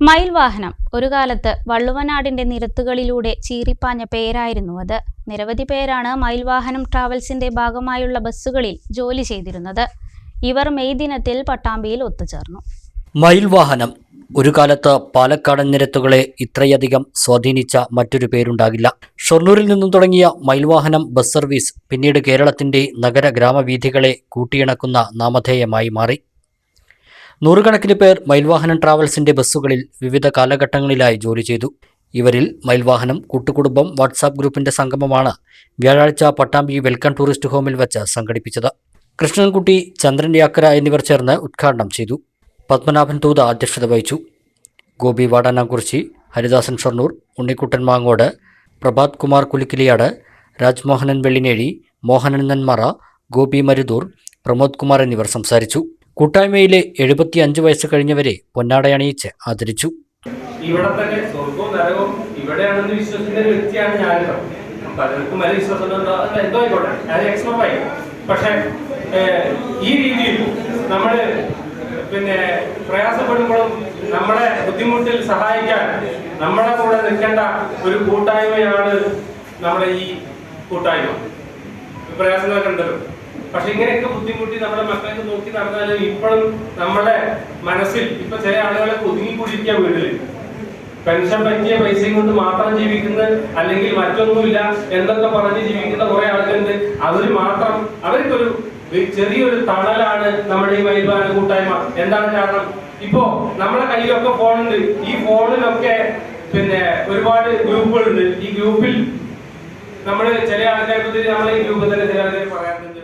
മയിൽ വാഹനം ഒരു കാലത്ത് വള്ളുവനാടിന്റെ നിരത്തുകളിലൂടെ ചീറിപ്പാഞ്ഞ പേരായിരുന്നു അത്. നിരവധി പേരാണ് മയിൽ വാഹനം ട്രാവൽസിന്റെ ഭാഗമായുള്ള ബസ്സുകളിൽ ജോലി ചെയ്തിരുന്നത്. ഇവർ മെയ് ദിനത്തിൽ പട്ടാമ്പിയിൽ ഒത്തുചേർന്നു. മയിൽ വാഹനം ഒരു കാലത്ത് പാലക്കാടൻ നിരത്തുകളെ ഇത്രയധികം സ്വാധീനിച്ച മറ്റൊരു പേരുണ്ടാകില്ല. ഷൊർണൂരിൽ നിന്നും തുടങ്ങിയ മയിൽവാഹനം ബസ് സർവീസ് പിന്നീട് കേരളത്തിന്റെ നഗര ഗ്രാമവീഥികളെ കൂട്ടിയിണക്കുന്ന നാമധേയമായി മാറി. നൂറുകണക്കിന് പേർ മയിൽവാഹനം ട്രാവൽസിന്റെ ബസ്സുകളിൽ വിവിധ കാലഘട്ടങ്ങളിലായി ജോലി ചെയ്തു. ഇവരിൽ മയിൽവാഹനം കൂട്ടുകുടുംബം വാട്സാപ്പ് ഗ്രൂപ്പിന്റെ സംഗമമാണ് വ്യാഴാഴ്ച പട്ടാമ്പി വെൽക്കം ടൂറിസ്റ്റ് ഹോമിൽ വെച്ച് സംഘടിപ്പിച്ചത്. കൃഷ്ണൻകുട്ടി ചന്ദ്രൻ യാക്കര എന്നിവർ ചേർന്ന് ഉദ്ഘാടനം ചെയ്തു. പത്മനാഭൻ തൂത അധ്യക്ഷത വഹിച്ചു. ഗോപി വാടാനാംകുറിശി ഹരിദാസൻ ഷൊർണൂർ ഉണ്ണിക്കുട്ടൻ മാങ്ങോട് പ്രഭാത് കുമാർ കുലിക്കിലിയാട് രാജ്മോഹനൻ വെള്ളിനേഴി മോഹനൻ നന്മറ ഗോപി മരുദൂർ പ്രമോദ് കുമാർ എന്നിവർ സംസാരിച്ചു. കൂട്ടായ്മയിലെ എഴുപത്തി അഞ്ച് വയസ്സ് കഴിഞ്ഞവരെ പൊന്നാടയണിയിച്ച് ആദരിച്ചു. പലർക്കും വലിയ പക്ഷെ ഈ രീതിയിൽ നമ്മൾ പിന്നെ പ്രയാസപ്പെടുമ്പോഴും നമ്മളെ ബുദ്ധിമുട്ടിൽ സഹായിക്കാൻ നമ്മളെ കൂടെ നിൽക്കേണ്ട ഒരു കൂട്ടായ്മയാണ് നമ്മുടെ ഈ കൂട്ടായ്മ. പ്രയാസങ്ങളൊക്കെ ഉണ്ടല്ലോ. പക്ഷെ ഇങ്ങനെയൊക്കെ ബുദ്ധിമുട്ടി നമ്മുടെ മക്കൾക്ക് നോക്കി നടന്നാലും ഇപ്പോഴും നമ്മുടെ മനസ്സിൽ ഇപ്പൊ ചില ആളുകളൊക്കെ ഒതുങ്ങിക്കൂടിയിരിക്കുക വീട്ടിൽ. പെൻഷൻ പറ്റിയ പൈസയും കൊണ്ട് മാത്രം ജീവിക്കുന്ന അല്ലെങ്കിൽ മറ്റൊന്നുമില്ല എന്തൊക്കെ പറഞ്ഞ് ജീവിക്കുന്ന കുറെ ആളുകളുണ്ട്. അവർ മാത്രം അവർക്കൊരു ചെറിയൊരു തണലാണ് നമ്മുടെ ഈ മൈൽവാന കൂട്ടായ്മ. എന്താണ് കാരണം? ഇപ്പോ നമ്മളെ കയ്യിലൊക്കെ ഫോണുണ്ട്. ഈ ഫോണിലൊക്കെ പിന്നെ ഒരുപാട് ഗ്രൂപ്പുകളുണ്ട്. ഈ ഗ്രൂപ്പിൽ നമ്മൾ ചില ആൾക്കാരെ പറ്റി നമ്മളെ ഈ ഗ്രൂപ്പിൽ തന്നെ ചില ആൾക്കാർ പറയാറുണ്ട്.